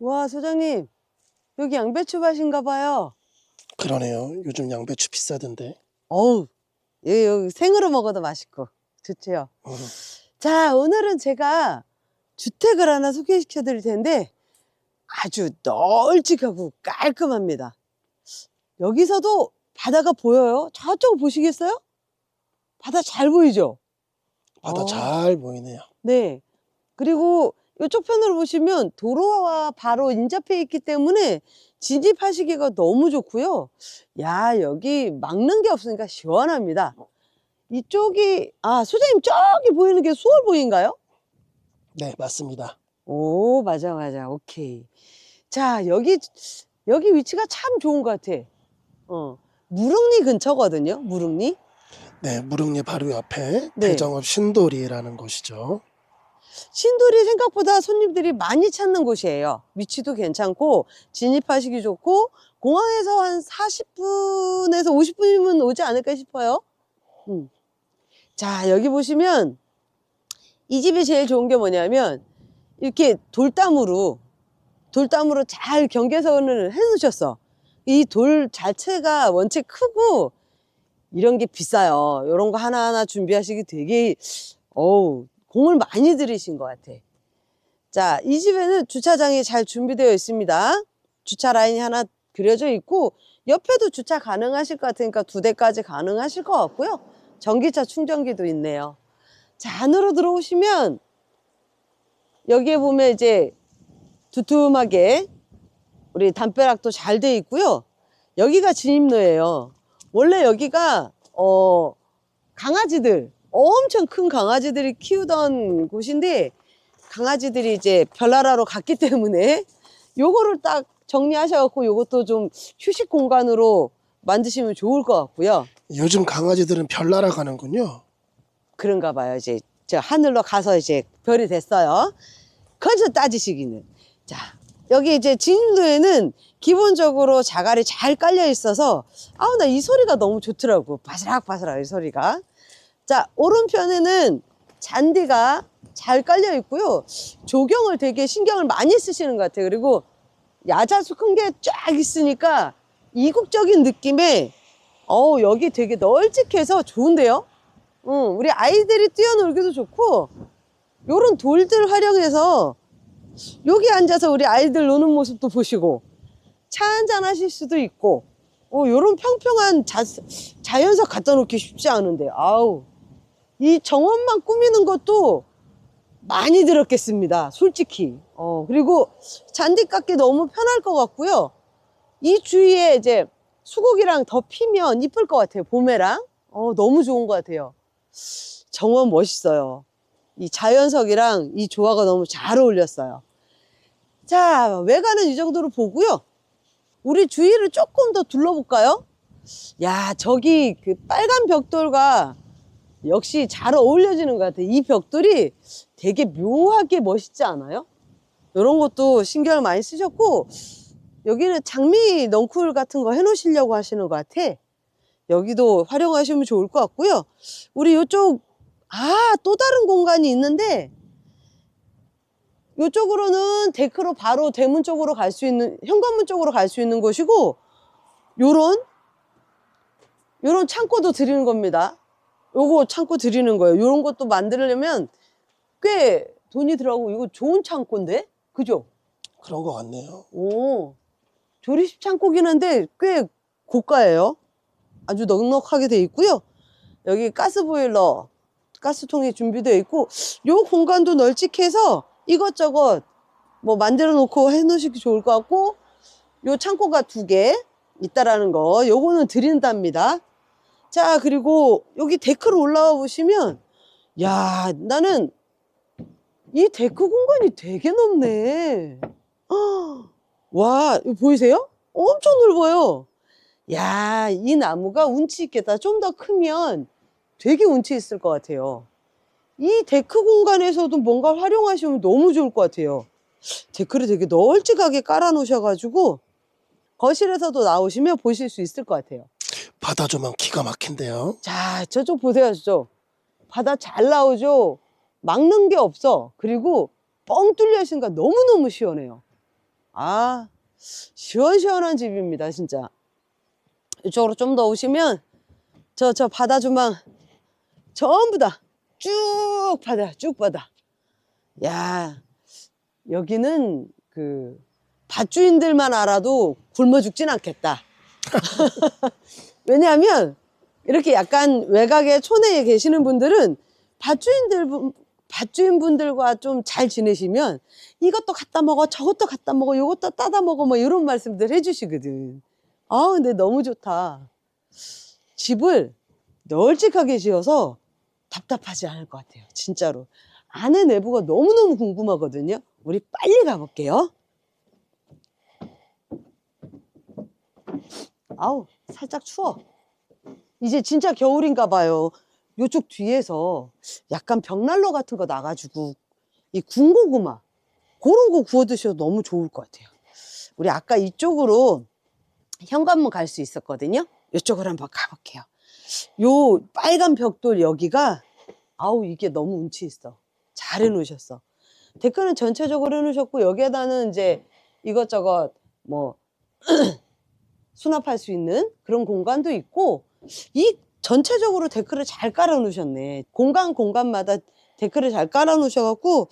와, 소장님. 여기 양배추 밭인가 봐요. 그러네요. 요즘 양배추 비싸던데. 어우, 여기, 여기 생으로 먹어도 맛있고 좋죠. 음, 자, 오늘은 제가 주택을 하나 소개시켜 드릴 텐데 아주 널찍하고 깔끔합니다. 여기서도 바다가 보여요. 저쪽 보시겠어요? 바다 잘 보이죠? 바다 어. 잘 보이네요. 네. 그리고 이쪽 편으로 보시면 도로와 바로 인접해 있기 때문에 진입하시기가 너무 좋고요. 야, 여기 막는 게 없으니까 시원합니다. 이쪽이, 아, 소장님 저기 보이는 게 수월보인가요? 네, 맞습니다. 오, 맞아, 맞아. 오케이. 자, 여기, 여기 위치가 참 좋은 것 같아. 어. 무릉리 근처거든요, 무릉리. 네, 무릉리 바로 옆에 네. 대정읍 신도리라는 곳이죠. 신돌이 생각보다 손님들이 많이 찾는 곳이에요. 위치도 괜찮고 진입하시기 좋고 공항에서 한 40분에서 50분이면 오지 않을까 싶어요. 음. 자 여기 보시면 이 집이 제일 좋은 게 뭐냐면 이렇게 돌담으로 돌담으로 잘 경계선을 해놓으셨어. 이 돌 자체가 원체 크고 이런 게 비싸요. 이런 거 하나하나 준비하시기 되게 어우 공을 많이 들이신 것 같아. 자, 이 집에는 주차장이 잘 준비되어 있습니다. 주차 라인이 하나 그려져 있고 옆에도 주차 가능하실 것 같으니까 두 대까지 가능하실 것 같고요. 전기차 충전기도 있네요. 자, 안으로 들어오시면 여기에 보면 이제 두툼하게 우리 담벼락도 잘 돼 있고요. 여기가 진입로예요. 원래 여기가 어 강아지들 엄청 큰 강아지들이 키우던 곳인데 강아지들이 이제 별나라로 갔기 때문에 요거를 딱 정리하셔갖고 요것도 좀 휴식 공간으로 만드시면 좋을 것 같고요. 요즘 강아지들은 별 날아가는군요. 그런가 봐요. 이제 저 하늘로 가서 이제 별이 됐어요. 거기서 따지시기는. 자, 여기 이제 진입로에는 기본적으로 자갈이 잘 깔려 있어서 아우 나 이 소리가 너무 좋더라고. 바스락바스락 이 소리가. 자, 오른편에는 잔디가 잘 깔려 있고요. 조경을 되게 신경을 많이 쓰시는 것 같아요. 그리고 야자수 큰 게 쫙 있으니까 이국적인 느낌에 어우 여기 되게 널찍해서 좋은데요? 응, 우리 아이들이 뛰어놀기도 좋고 요런 돌들 활용해서 여기 앉아서 우리 아이들 노는 모습도 보시고 차 한잔 하실 수도 있고 어, 요런 평평한 자, 자연석 갖다 놓기 쉽지 않은데 아우 이 정원만 꾸미는 것도 많이 들었겠습니다 솔직히. 어, 그리고 잔디 깎기 너무 편할 것 같고요. 이 주위에 이제 수국이랑 더 피면 이쁠 것 같아요 봄에랑. 어, 너무 좋은 것 같아요. 정원 멋있어요. 이 자연석이랑 이 조화가 너무 잘 어울렸어요. 자 외관은 이 정도로 보고요. 우리 주위를 조금 더 둘러볼까요? 야, 저기 그 빨간 벽돌과 역시 잘 어울려지는 것 같아요. 이 벽돌이 되게 묘하게 멋있지 않아요? 이런 것도 신경을 많이 쓰셨고, 여기는 장미 넝쿨 같은 거 해놓으시려고 하시는 것 같아. 여기도 활용하시면 좋을 것 같고요. 우리 이쪽, 아, 또 다른 공간이 있는데, 이쪽으로는 데크로 바로 대문 쪽으로 갈 수 있는 현관문 쪽으로 갈 수 있는 곳이고 요런 요런 창고도 드리는 겁니다. 요거 창고 드리는 거예요. 요런 것도 만들려면 꽤 돈이 들어가고 이거 좋은 창고인데 그죠? 그런 것 같네요. 오 조립식 창고긴 한데 꽤 고가예요. 아주 넉넉하게 돼 있고요. 여기 가스 보일러, 가스통이 준비되어 있고 요 공간도 널찍해서 이것저것 뭐 만들어 놓고 해 놓으시기 좋을 것 같고 요 창고가 두 개 있다라는 거 요거는 드린답니다. 자 그리고 여기 데크로 올라와 보시면 야 나는 이 데크 공간이 되게 넓네. 헉, 와 보이세요? 엄청 넓어요. 야 이 나무가 운치 있겠다. 좀 더 크면 되게 운치 있을 것 같아요. 이 데크 공간에서도 뭔가 활용하시면 너무 좋을 것 같아요. 데크를 되게 널찍하게 깔아 놓으셔가지고 거실에서도 나오시면 보실 수 있을 것 같아요. 바다 조망 기가 막힌데요. 자, 저쪽 보세요, 저쪽. 바다 잘 나오죠? 막는 게 없어. 그리고 뻥 뚫려 있으니까 너무너무 시원해요. 아, 시원시원한 집입니다, 진짜. 이쪽으로 좀 더 오시면, 저, 저 바다 조망, 전부 다 쭉 바다, 쭉 바다. 야, 여기는 그, 밭주인들만 알아도 굶어 죽진 않겠다. 왜냐하면, 이렇게 약간 외곽에 촌에 계시는 분들은 밭주인들, 분- 밭주인 분들과 좀 잘 지내시면 이것도 갖다 먹어, 저것도 갖다 먹어, 요것도 따다 먹어, 뭐 이런 말씀들 해주시거든. 아, 근데 너무 좋다. 집을 널찍하게 지어서 답답하지 않을 것 같아요. 진짜로. 안에 내부가 너무너무 궁금하거든요. 우리 빨리 가볼게요. 아우, 살짝 추워. 이제 진짜 겨울인가 봐요. 요쪽 뒤에서 약간 벽난로 같은 거 나가지고 이 군고구마 그런 거 구워 드셔도 너무 좋을 것 같아요. 우리 아까 이쪽으로 현관문 갈 수 있었거든요. 이쪽으로 한번 가볼게요. 요 빨간 벽돌 여기가 아우 이게 너무 운치 있어. 잘 해놓으셨어. 데크는 전체적으로 해놓으셨고 여기에다는 이제 이것저것 뭐 수납할 수 있는 그런 공간도 있고 이 전체적으로 데크를 잘 깔아 놓으셨네. 공간 공간마다 데크를 잘 깔아 놓으셔갖고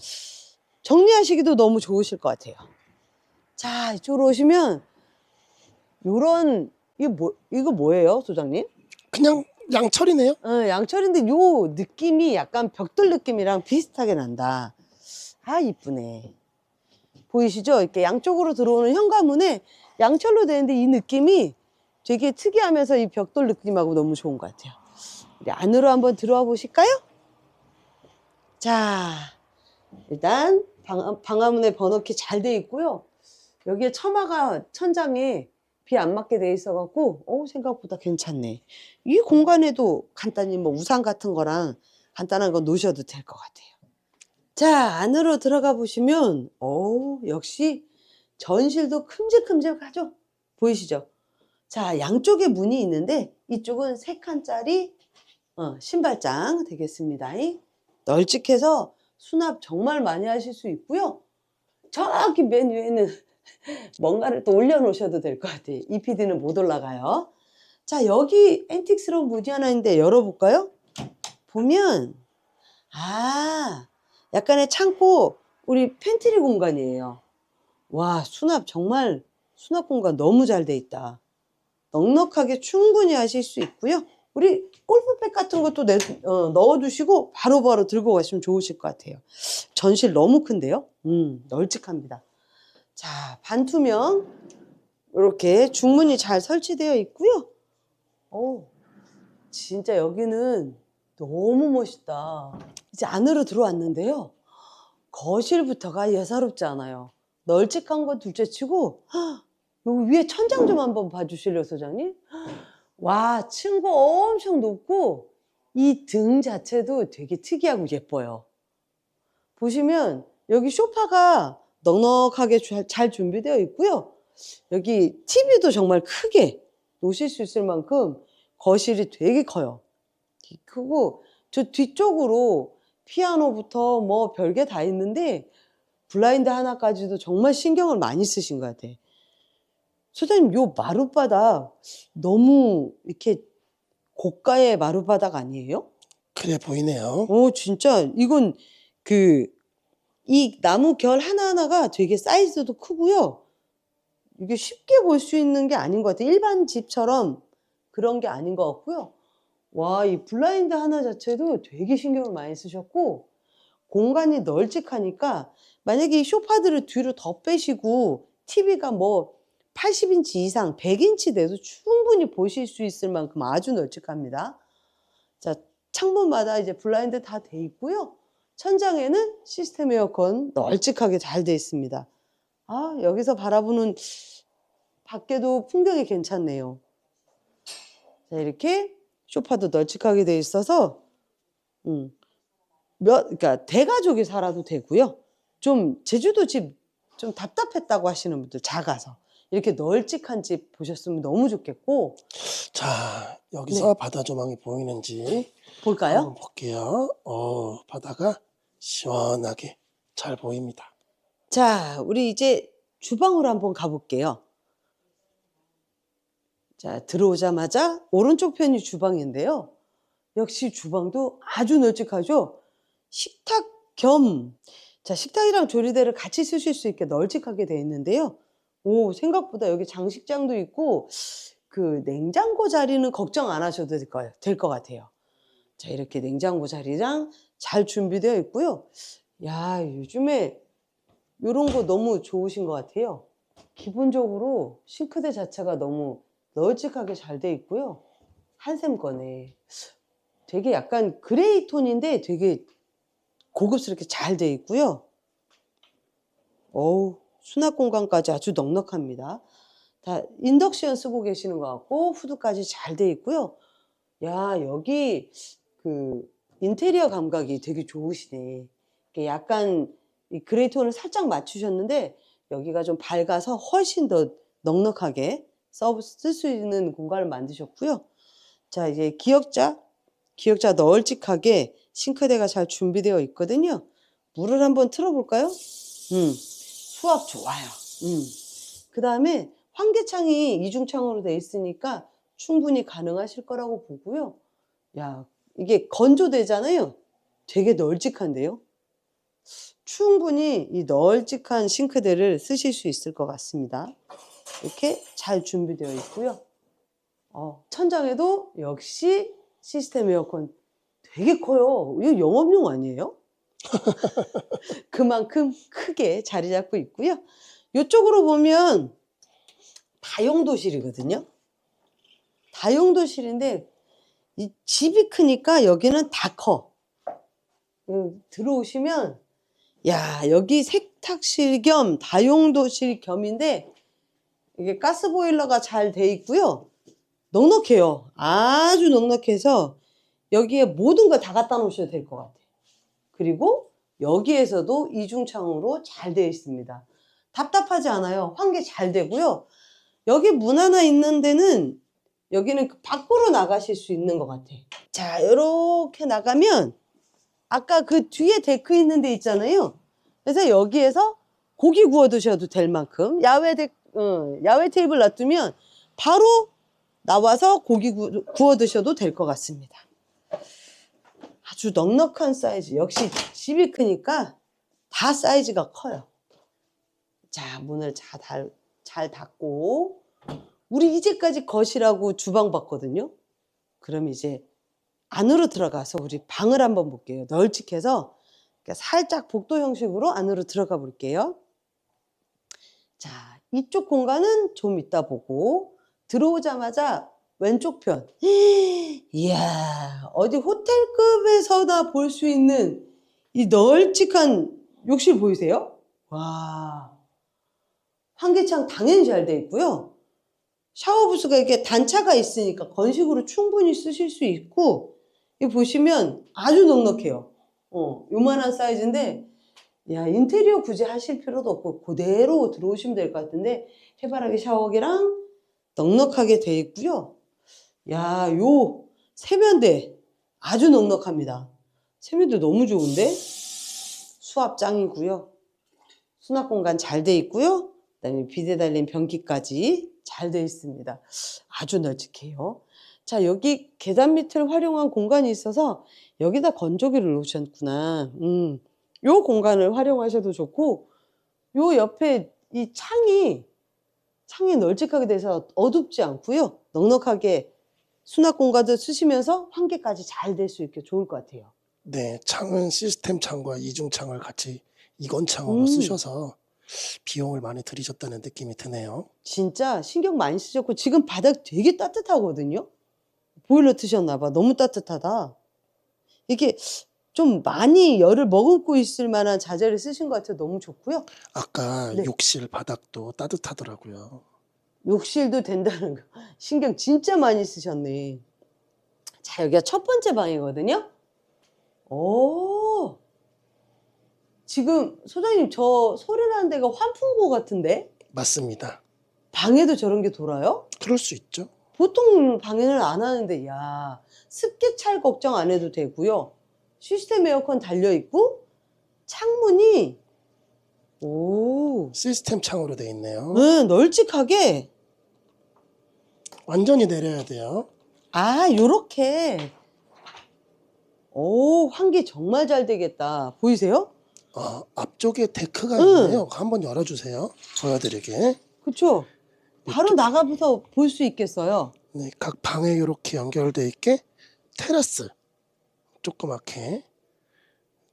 정리하시기도 너무 좋으실 것 같아요. 자, 이쪽으로 오시면 요런 이거 뭐 이거 뭐예요, 소장님? 그냥 양철이네요. 어, 양철인데 요 느낌이 약간 벽돌 느낌이랑 비슷하게 난다. 아, 이쁘네. 보이시죠? 이렇게 양쪽으로 들어오는 현관문에 양철로 되는데 이 느낌이 되게 특이하면서 이 벽돌 느낌하고 너무 좋은 것 같아요. 우리 안으로 한번 들어와 보실까요? 자, 일단 방, 방화문에 번호키 잘 돼 있고요. 여기에 처마가 천장에 비 안 맞게 돼 있어 갖고, 어, 생각보다 괜찮네. 이 공간에도 간단히 뭐 우산 같은 거랑 간단한 거 놓으셔도 될 것 같아요. 자, 안으로 들어가 보시면, 오, 역시 전실도 큼직큼직하죠? 보이시죠? 자, 양쪽에 문이 있는데, 이쪽은 세 칸짜리 어, 신발장 되겠습니다. 널찍해서 수납 정말 많이 하실 수 있고요. 저기 맨 위에는 뭔가를 또 올려놓으셔도 될 것 같아요. 이 PD는 못 올라가요. 자, 여기 앤틱스러운 문이 하나 있는데 열어볼까요? 보면, 아, 약간의 창고, 우리 팬트리 공간이에요. 와, 수납 정말, 수납 공간 너무 잘 돼 있다. 넉넉하게 충분히 하실 수 있고요. 우리 골프백 같은 것도 내, 어, 넣어두시고 바로 바로 들고 가시면 좋으실 것 같아요. 전실 너무 큰데요? 음, 널찍합니다. 자, 반투명. 이렇게 중문이 잘 설치되어 있고요. 오, 진짜 여기는 너무 멋있다. 이제 안으로 들어왔는데요. 거실부터가 예사롭지 않아요. 널찍한 건 둘째 치고, 헉, 여기 위에 천장 좀 한번 봐주실래요, 소장님? 와, 층고 엄청 높고, 이 등 자체도 되게 특이하고 예뻐요. 보시면, 여기 소파가 넉넉하게 잘, 잘 준비되어 있고요. 여기 TV도 정말 크게 놓으실 수 있을 만큼 거실이 되게 커요. 크고, 저 뒤쪽으로 피아노부터 뭐 별게 다 있는데, 블라인드 하나까지도 정말 신경을 많이 쓰신 것 같아요. 소장님, 요 마룻바닥 너무 이렇게 고가의 마룻바닥 아니에요? 그래 보이네요. 오, 진짜 이건 그 이 나무 결 하나하나가 되게 사이즈도 크고요. 이게 쉽게 볼 수 있는 게 아닌 것 같아요. 일반 집처럼 그런 게 아닌 것 같고요. 와, 이 블라인드 하나 자체도 되게 신경을 많이 쓰셨고 공간이 널찍하니까 만약에 이 소파들을 뒤로 더 빼시고 TV가 뭐 80인치 이상, 100인치 돼도 충분히 보실 수 있을 만큼 아주 널찍합니다. 자, 창문마다 이제 블라인드 다 돼 있고요. 천장에는 시스템 에어컨 널찍하게 잘 돼 있습니다. 아, 여기서 바라보는 밖에도 풍경이 괜찮네요. 자, 이렇게 소파도 널찍하게 돼 있어서, 음, 몇, 그러니까 대가족이 살아도 되고요. 좀 제주도 집 좀 답답했다고 하시는 분들 작아서 이렇게 널찍한 집 보셨으면 너무 좋겠고 자 여기서 바다 조망이 보이는지 볼까요? 한번 볼게요. 어 바다가 시원하게 잘 보입니다. 자, 우리 이제 주방으로 한번 가볼게요. 자, 들어오자마자 오른쪽 편이 주방인데요. 역시 주방도 아주 널찍하죠? 식탁 겸, 자, 식탁이랑 조리대를 같이 쓰실 수 있게 널찍하게 되어 있는데요. 오, 생각보다 여기 장식장도 있고, 그 냉장고 자리는 걱정 안 하셔도 될 것 같아요. 자, 이렇게 냉장고 자리랑 잘 준비되어 있고요. 야, 요즘에 이런 거 너무 좋으신 것 같아요. 기본적으로 싱크대 자체가 너무 널찍하게 잘 돼 있고요. 한샘 거네. 되게 약간 그레이 톤인데 되게 고급스럽게 잘 돼 있고요. 어우, 수납 공간까지 아주 넉넉합니다. 다 인덕션 쓰고 계시는 것 같고 후드까지 잘 돼 있고요. 야, 여기 그 인테리어 감각이 되게 좋으시네. 약간 이 그레이 톤을 살짝 맞추셨는데 여기가 좀 밝아서 훨씬 더 넉넉하게 쓸 수 있는 공간을 만드셨고요. 자, 이제 기역자, 기역자 널찍하게 싱크대가 잘 준비되어 있거든요. 물을 한번 틀어볼까요? 음, 수압 좋아요. 음. 그 다음에 환기창이 이중창으로 돼 있으니까 충분히 가능하실 거라고 보고요. 야, 이게 건조되잖아요. 되게 널찍한데요. 충분히 이 널찍한 싱크대를 쓰실 수 있을 것 같습니다. 이렇게 잘 준비되어 있고요. 어, 천장에도 역시 시스템 에어컨 되게 커요. 이거 영업용 아니에요? 그만큼 크게 자리 잡고 있고요. 이쪽으로 보면 다용도실이거든요. 다용도실인데 이 집이 크니까 여기는 다 커. 음, 들어오시면 야 여기 세탁실 겸 다용도실 겸인데 이게 가스 보일러가 잘 돼 있고요. 넉넉해요. 아주 넉넉해서 여기에 모든 걸 다 갖다 놓으셔도 될 것 같아요. 그리고 여기에서도 이중창으로 잘 되어 있습니다. 답답하지 않아요. 환기 잘 되고요. 여기 문 하나 있는 데는 여기는 그 밖으로 나가실 수 있는 것 같아요. 자, 이렇게 나가면 아까 그 뒤에 데크 있는 데 있잖아요. 그래서 여기에서 고기 구워 드셔도 될 만큼 야외 데, 어, 야외 테이블 놔두면 바로 나와서 고기 구, 구워 드셔도 될 것 같습니다. 아주 넉넉한 사이즈. 역시 집이 크니까 다 사이즈가 커요. 자, 문을 잘, 달- 잘 닫고 우리 이제까지 거실하고 주방 봤거든요. 그럼 이제 안으로 들어가서 우리 방을 한번 볼게요. 널찍해서 살짝 복도 형식으로 안으로 들어가 볼게요. 자, 이쪽 공간은 좀 이따 보고 들어오자마자 왼쪽 편. 이야, 어디 호텔급에서나 볼 수 있는 이 널찍한 욕실 보이세요? 와. 환기창 당연히 잘 돼 있고요. 샤워 부스가 이렇게 단차가 있으니까 건식으로 충분히 쓰실 수 있고, 이 보시면 아주 넉넉해요. 어, 요만한 사이즈인데, 야, 인테리어 굳이 하실 필요도 없고, 그대로 들어오시면 될 것 같은데, 해바라기 샤워기랑 넉넉하게 돼 있고요. 야, 요 세면대 아주 넉넉합니다. 세면대 너무 좋은데? 수압 짱이고요. 수납 공간 잘 돼 있고요. 그다음에 비대 달린 변기까지 잘 돼 있습니다. 아주 널찍해요. 자, 여기 계단 밑을 활용한 공간이 있어서 여기다 건조기를 놓으셨구나. 음, 요 공간을 활용하셔도 좋고, 요 옆에 이 창이, 창이 널찍하게 돼서 어둡지 않고요. 넉넉하게 수납 공간도 쓰시면서 환기까지 잘 될 수 있게 좋을 것 같아요. 네, 창은 시스템 창과 이중 창을 같이 이건 창으로 음. 쓰셔서 비용을 많이 들이셨다는 느낌이 드네요. 진짜 신경 많이 쓰셨고 지금 바닥 되게 따뜻하거든요. 보일러 트셨나 봐. 너무 따뜻하다. 이게 좀 많이 열을 머금고 있을 만한 자재를 쓰신 것 같아요. 너무 좋고요. 아까 네. 욕실 바닥도 따뜻하더라고요. 욕실도 된다는 거. 신경 진짜 많이 쓰셨네. 자, 여기가 첫 번째 방이거든요. 오. 지금 소장님 저 소리 나는 데가 환풍구 같은데? 맞습니다. 방에도 저런 게 돌아요? 그럴 수 있죠. 보통 방해는 안 하는데, 야, 습기 찰 걱정 안 해도 되고요. 시스템 에어컨 달려 있고, 창문이 오. 시스템 창으로 돼 있네요. 응, 널찍하게. 완전히 내려야 돼요. 아, 요렇게. 오, 환기 정말 잘 되겠다. 보이세요? 어, 앞쪽에 데크가 응. 있네요. 한번 열어주세요. 보여드리게. 그쵸? 바로 나가서 볼 수 있겠어요. 네, 각 방에 이렇게 연결돼 있게 테라스 조그맣게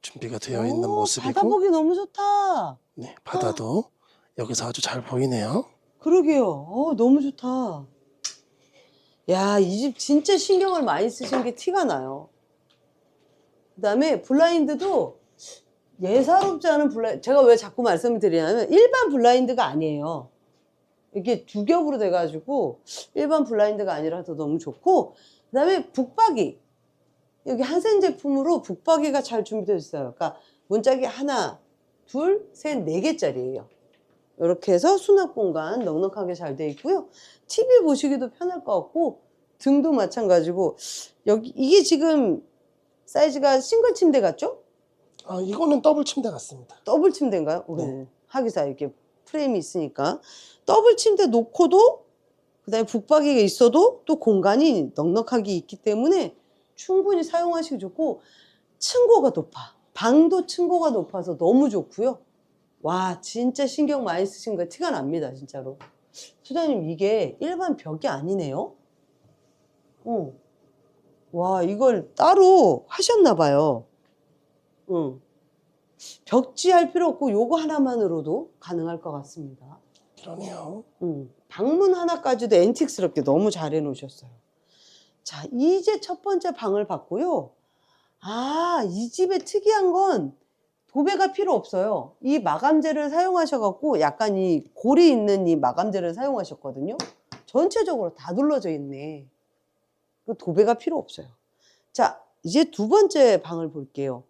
준비가 되어 있는 오, 모습이고, 바다 보기 너무 좋다. 네, 바다도 여기서 아주 잘 보이네요. 그러게요. 어, 너무 좋다. 야, 이 집 진짜 신경을 많이 쓰신 게 티가 나요. 그 다음에 블라인드도 예사롭지 않은 블라인드, 제가 왜 자꾸 말씀을 드리냐면 일반 블라인드가 아니에요. 이게 두 겹으로 돼가지고 일반 블라인드가 아니라서 너무 좋고, 그 다음에 북박이. 여기 한센 제품으로 북박이가 잘 준비되어 있어요. 그러니까 문짝이 하나, 둘, 셋, 네 개짜리예요. 이렇게 해서 수납 공간 넉넉하게 잘 돼 있고요. TV 보시기도 편할 것 같고 등도 마찬가지고 여기 이게 지금 사이즈가 싱글 침대 같죠? 아, 이거는 더블 침대 같습니다. 더블 침대인가요? 네. 네. 하기사 이렇게 프레임이 있으니까 더블 침대 놓고도 그다음에 북박이가 있어도 또 공간이 넉넉하게 있기 때문에 충분히 사용하시기 좋고 층고가 높아 방도 층고가 높아서 너무 좋고요. 와 진짜 신경 많이 쓰신 거 티가 납니다 진짜로. 소장님 이게 일반 벽이 아니네요. 어. 와 이걸 따로 하셨나 봐요. 응. 벽지 할 필요 없고 요거 하나만으로도 가능할 것 같습니다. 그러네요. 음, 방문 하나까지도 앤틱스럽게 너무 잘 해놓으셨어요. 자, 이제 첫 번째 방을 봤고요. 아, 이 집의 특이한 건 도배가 필요 없어요. 이 마감재를 사용하셔갖고 약간 이 골이 있는 이 마감재를 사용하셨거든요. 전체적으로 다 둘러져 있네. 그 도배가 필요 없어요. 자, 이제 두 번째 방을 볼게요.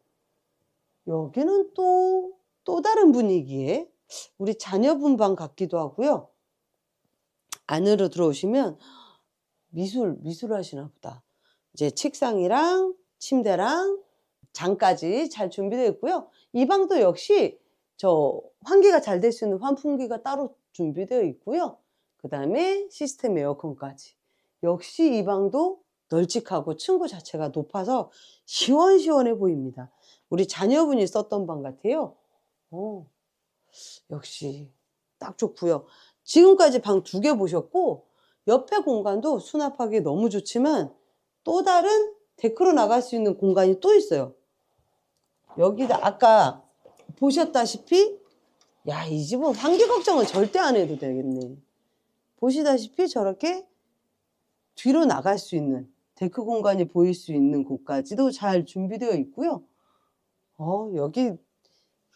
여기는 또, 또 다른 분위기에 우리 자녀분 방 같기도 하고요. 안으로 들어오시면 미술, 미술 하시나 보다. 이제 책상이랑 침대랑 장까지 잘 준비되어 있고요. 이 방도 역시 저 환기가 잘 될 수 있는 환풍기가 따로 준비되어 있고요. 그 다음에 시스템 에어컨까지. 역시 이 방도 널찍하고 층고 자체가 높아서 시원시원해 보입니다. 우리 자녀분이 썼던 방 같아요. 어, 역시 딱 좋고요. 지금까지 방 두 개 보셨고 옆에 공간도 수납하기 너무 좋지만 또 다른 데크로 나갈 수 있는 공간이 또 있어요. 여기다 아까 보셨다시피 야 이 집은 환기 걱정은 절대 안 해도 되겠네. 보시다시피 저렇게 뒤로 나갈 수 있는 데크 공간이 보일 수 있는 곳까지도 잘 준비되어 있고요. 어, 여기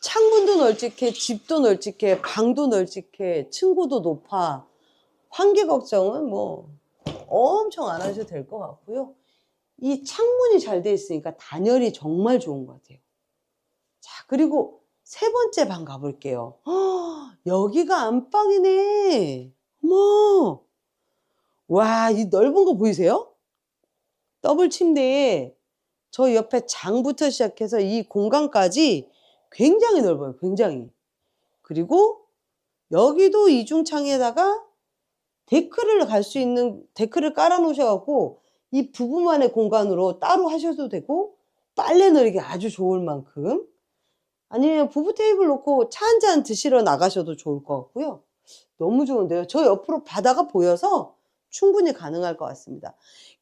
창문도 널찍해, 집도 널찍해, 방도 널찍해, 층고도 높아. 환기 걱정은 뭐 엄청 안 하셔도 될 것 같고요. 이 창문이 잘 돼 있으니까 단열이 정말 좋은 것 같아요. 자, 그리고 세 번째 방 가볼게요. 헉, 여기가 안방이네. 어머. 와, 이 넓은 거 보이세요? 더블 침대에 저 옆에 장부터 시작해서 이 공간까지 굉장히 넓어요. 굉장히. 그리고 여기도 이중창에다가 데크를 갈 수 있는 데크를 깔아 놓으셔갖고 이 부부만의 공간으로 따로 하셔도 되고 빨래 널기 아주 좋을 만큼 아니면 부부 테이블 놓고 차 한 잔 드시러 나가셔도 좋을 것 같고요. 너무 좋은데요. 저 옆으로 바다가 보여서 충분히 가능할 것 같습니다.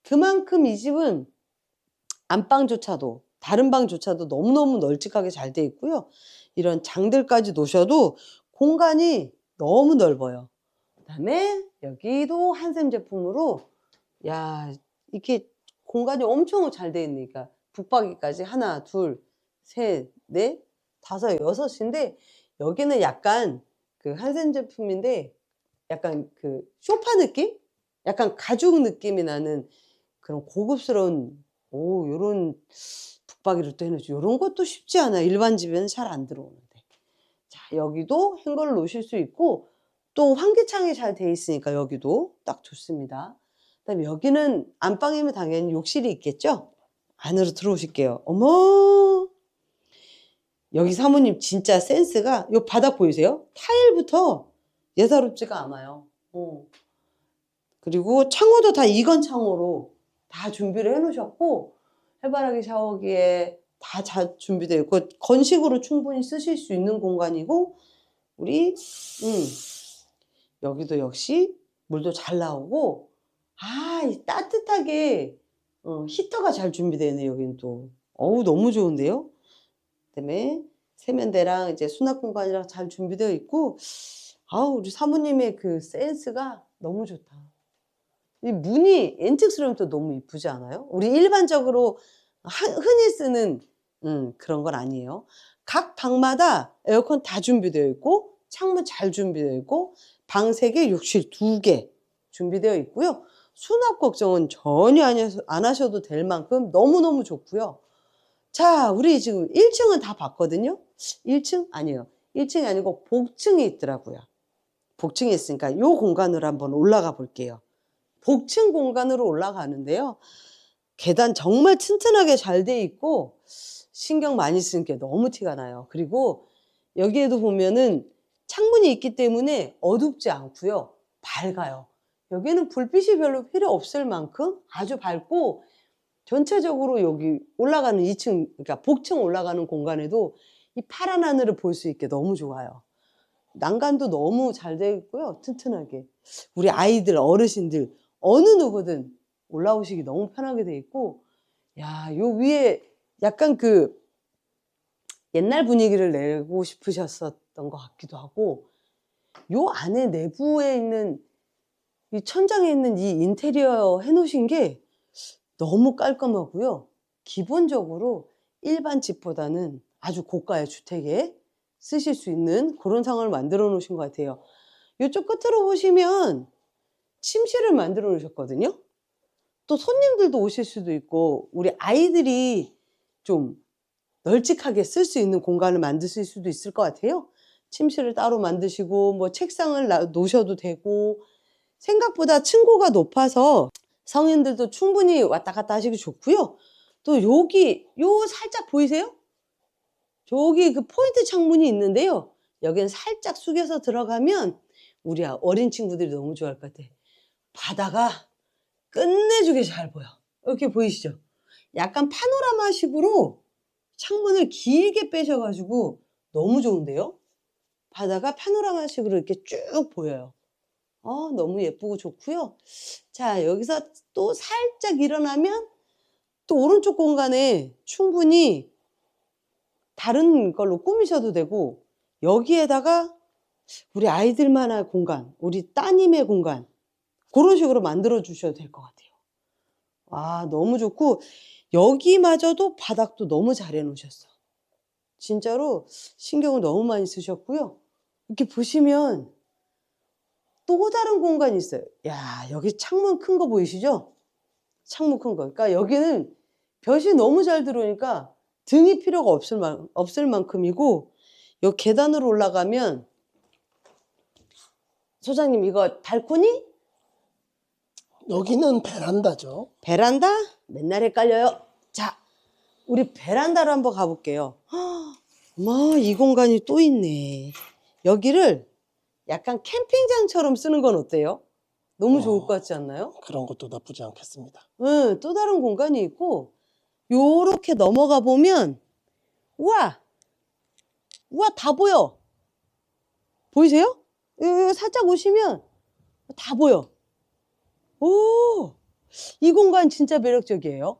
그만큼 이 집은 안방조차도 다른 방조차도 너무너무 널찍하게 잘 돼 있고요. 이런 장들까지 놓으셔도 공간이 너무 넓어요. 그다음에 여기도 한샘 제품으로 야 이렇게 공간이 엄청 잘 돼 있으니까 북박이까지 하나 둘셋넷 다섯 여섯인데 여기는 약간 그 한샘 제품인데 약간 그 쇼파 느낌? 약간 가죽 느낌이 나는 그런 고급스러운 오 요런 북박이를 또 해놓죠. 요런 것도 쉽지 않아. 일반 집에는 잘 안 들어오는데. 자 여기도 행거를 놓으실 수 있고 또 환기창이 잘 돼 있으니까 여기도 딱 좋습니다. 그다음에 여기는 안방이면 당연히 욕실이 있겠죠. 안으로 들어오실게요. 어머 여기 사모님 진짜 센스가 요 바닥 보이세요? 타일부터 예사롭지가 않아요. 어. 그리고 창호도 다 이건 창호로 다 준비를 해 놓으셨고 해바라기 샤워기에 다 자, 준비되어 있고 건식으로 충분히 쓰실 수 있는 공간이고 우리 음, 여기도 역시 물도 잘 나오고 아, 이 따뜻하게 어, 히터가 잘 준비되어 있네 여기는 또 어우 너무 좋은데요 그다음에 세면대랑 이제 수납 공간이랑 잘 준비되어 있고 아우 우리 사모님의 그 센스가 너무 좋다 이 문이 엔틱스러면 또 너무 이쁘지 않아요? 우리 일반적으로 하- 흔히 쓰는 음, 그런 건 아니에요. 각 방마다 에어컨 다 준비되어 있고 창문 잘 준비되어 있고 방 3개, 욕실 2개 준비되어 있고요. 수납 걱정은 전혀 안 하셔- 안 하셔도 될 만큼 너무너무 좋고요. 자, 우리 지금 1층은 다 봤거든요. 1층? 아니에요. 1층이 아니고 복층이 있더라고요. 복층이 있으니까 이 공간으로 한번 올라가 볼게요. 복층 공간으로 올라가는데요. 계단 정말 튼튼하게 잘 돼 있고 신경 많이 쓴 게 너무 티가 나요. 그리고 여기에도 보면은 창문이 있기 때문에 어둡지 않고요. 밝아요. 여기는 불빛이 별로 필요 없을 만큼 아주 밝고 전체적으로 여기 올라가는 2층, 그러니까 복층 올라가는 공간에도 이 파란 하늘을 볼 수 있게 너무 좋아요. 난간도 너무 잘 되어 있고요. 튼튼하게. 우리 아이들, 어르신들, 어느 누구든 올라오시기 너무 편하게 돼 있고, 야, 요 위에 약간 그 옛날 분위기를 내고 싶으셨었던 것 같기도 하고, 요 안에 내부에 있는 이 천장에 있는 이 인테리어 해놓으신 게 너무 깔끔하고요. 기본적으로 일반 집보다는 아주 고가의 주택에 쓰실 수 있는 그런 상황을 만들어 놓으신 것 같아요. 이쪽 끝으로 보시면 침실을 만들어 놓으셨거든요. 또 손님들도 오실 수도 있고 우리 아이들이 좀 널찍하게 쓸 수 있는 공간을 만드실 수도 있을 것 같아요. 침실을 따로 만드시고 뭐 책상을 놔- 놓으셔도 되고 생각보다 층고가 높아서 성인들도 충분히 왔다 갔다 하시기 좋고요. 또 여기 요 살짝 보이세요? 저기 그 포인트 창문이 있는데요. 여기는 살짝 숙여서 들어가면 우리 아- 어린 친구들이 너무 좋아할 것 같아. 바다가 끝내주게 잘 보여. 이렇게 보이시죠? 약간 파노라마식으로 창문을 길게 빼셔가지고 너무 좋은데요? 바다가 파노라마식으로 이렇게 쭉 보여요. 어, 너무 예쁘고 좋고요. 자, 여기서 또 살짝 일어나면 또 오른쪽 공간에 충분히 다른 걸로 꾸미셔도 되고 여기에다가 우리 아이들만의 공간, 우리 따님의 공간 그런 식으로 만들어 주셔도 될 것 같아요. 와, 너무 좋고 여기마저도 바닥도 너무 잘 해놓으셨어. 진짜로 신경을 너무 많이 쓰셨고요. 이렇게 보시면 또 다른 공간이 있어요. 야, 여기 창문 큰 거 보이시죠? 창문 큰 거. 그러니까 여기는 볕이 너무 잘 들어오니까 등이 필요가 없을, 만, 없을 만큼이고, 요 계단으로 올라가면, 소장님, 이거 발코니? 여기는 베란다죠. 베란다? 맨날 헷갈려요. 자, 우리 베란다로 한번 가볼게요. 어머, 이 공간이 또 있네. 여기를 약간 캠핑장처럼 쓰는 건 어때요? 너무 좋을 것 같지 않나요? 그런 것도 나쁘지 않겠습니다. 응, 또 다른 공간이 있고, 요렇게 넘어가 보면, 우와! 우와, 다 보여! 보이세요? 요, 요 살짝 오시면 다 보여. 오! 이 공간 진짜 매력적이에요.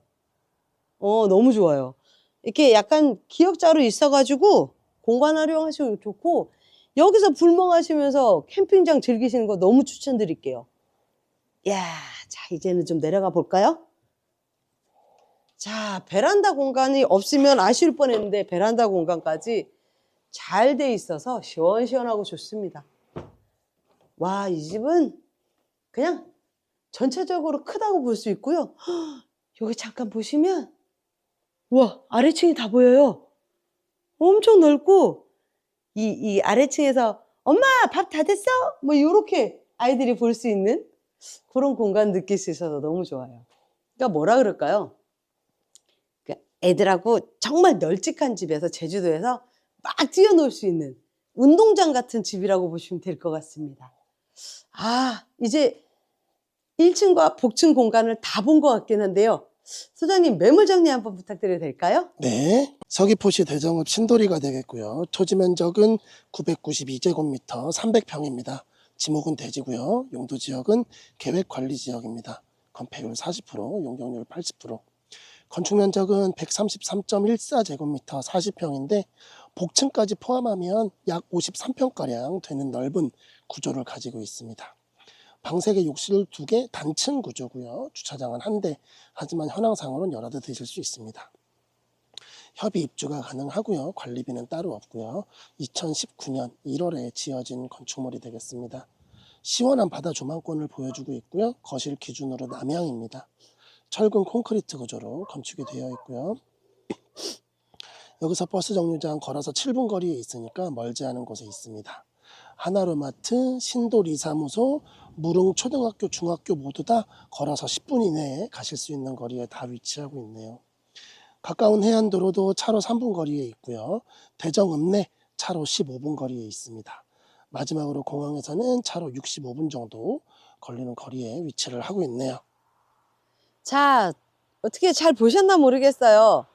어, 너무 좋아요. 이렇게 약간 기역자로 있어가지고 공간 활용하셔도 좋고, 여기서 불멍하시면서 캠핑장 즐기시는 거 너무 추천드릴게요. 야, 자, 이제는 좀 내려가 볼까요? 자, 베란다 공간이 없으면 아쉬울 뻔했는데 베란다 공간까지 잘 돼 있어서 시원시원하고 좋습니다. 와, 이 집은 그냥 전체적으로 크다고 볼 수 있고요. 헉, 여기 잠깐 보시면 우와, 아래층이 다 보여요. 엄청 넓고 이, 이 아래층에서 엄마 밥 다 됐어? 뭐 이렇게 아이들이 볼 수 있는 그런 공간 느낄 수 있어서 너무 좋아요. 그러니까 뭐라 그럴까요? 그 애들하고 정말 널찍한 집에서 제주도에서 막 뛰어놀 수 있는 운동장 같은 집이라고 보시면 될 것 같습니다. 아, 이제 1층과 복층 공간을 다 본 것 같긴 한데요. 소장님 매물 정리 한번 부탁드려도 될까요? 네. 서귀포시 대정읍 신도리가 되겠고요. 토지 면적은 992제곱미터 300평입니다. 지목은 대지고요. 용도 지역은 계획 관리 지역입니다. 건폐율 40%, 용적률 80%. 건축 면적은 133.14제곱미터 40평인데 복층까지 포함하면 약 53평가량 되는 넓은 구조를 가지고 있습니다. 방색의 욕실 두 개 단층 구조고요. 주차장은 한 대. 하지만 현황상으로는 여러 대 드실 수 있습니다. 협의 입주가 가능하고요. 관리비는 따로 없고요. 2019년 1월에 지어진 건축물이 되겠습니다. 시원한 바다 조망권을 보여주고 있고요. 거실 기준으로 남향입니다. 철근 콘크리트 구조로 건축이 되어 있고요. 여기서 버스 정류장 걸어서 7분 거리에 있으니까 멀지 않은 곳에 있습니다. 하나로마트, 신도리사무소, 무릉 초등학교, 중학교 모두 다 걸어서 10분 이내에 가실 수 있는 거리에 다 위치하고 있네요. 가까운 해안도로도 차로 3분 거리에 있고요. 대정읍내 차로 15분 거리에 있습니다. 마지막으로 공항에서는 차로 65분 정도 걸리는 거리에 위치를 하고 있네요. 자, 어떻게 잘 보셨나 모르겠어요.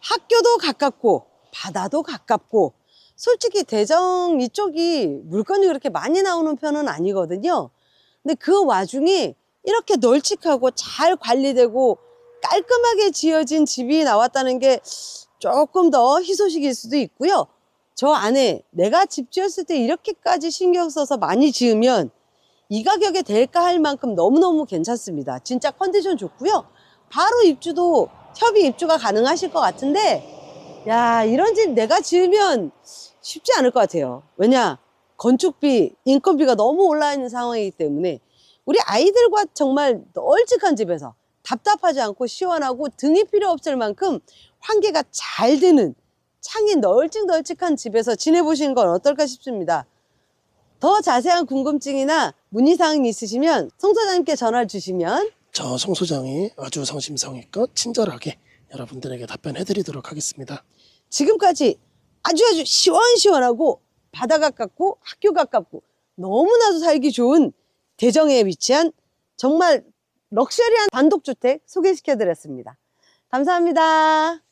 학교도 가깝고, 바다도 가깝고, 솔직히 대정 이쪽이 물건이 그렇게 많이 나오는 편은 아니거든요. 근데 그 와중에 이렇게 널찍하고 잘 관리되고 깔끔하게 지어진 집이 나왔다는 게 조금 더 희소식일 수도 있고요. 저 안에 내가 집 지었을 때 이렇게까지 신경 써서 많이 지으면 이 가격에 될까 할 만큼 너무너무 괜찮습니다. 진짜 컨디션 좋고요. 바로 입주도 협의 입주가 가능하실 것 같은데 야 이런 집 내가 지으면 쉽지 않을 것 같아요. 왜냐 건축비, 인건비가 너무 올라 있는 상황이기 때문에 우리 아이들과 정말 널찍한 집에서 답답하지 않고 시원하고 등이 필요 없을 만큼 환기가 잘 되는 창이 널찍널찍한 집에서 지내보시는 건 어떨까 싶습니다. 더 자세한 궁금증이나 문의사항 있으시면 송 소장님께 전화를 주시면 저 송 소장이 아주 성심성의껏 친절하게 여러분들에게 답변해드리도록 하겠습니다. 지금까지 아주 아주 시원시원하고 바다 가깝고 학교 가깝고 너무나도 살기 좋은 대정에 위치한 정말 럭셔리한 단독주택 소개시켜 드렸습니다. 감사합니다.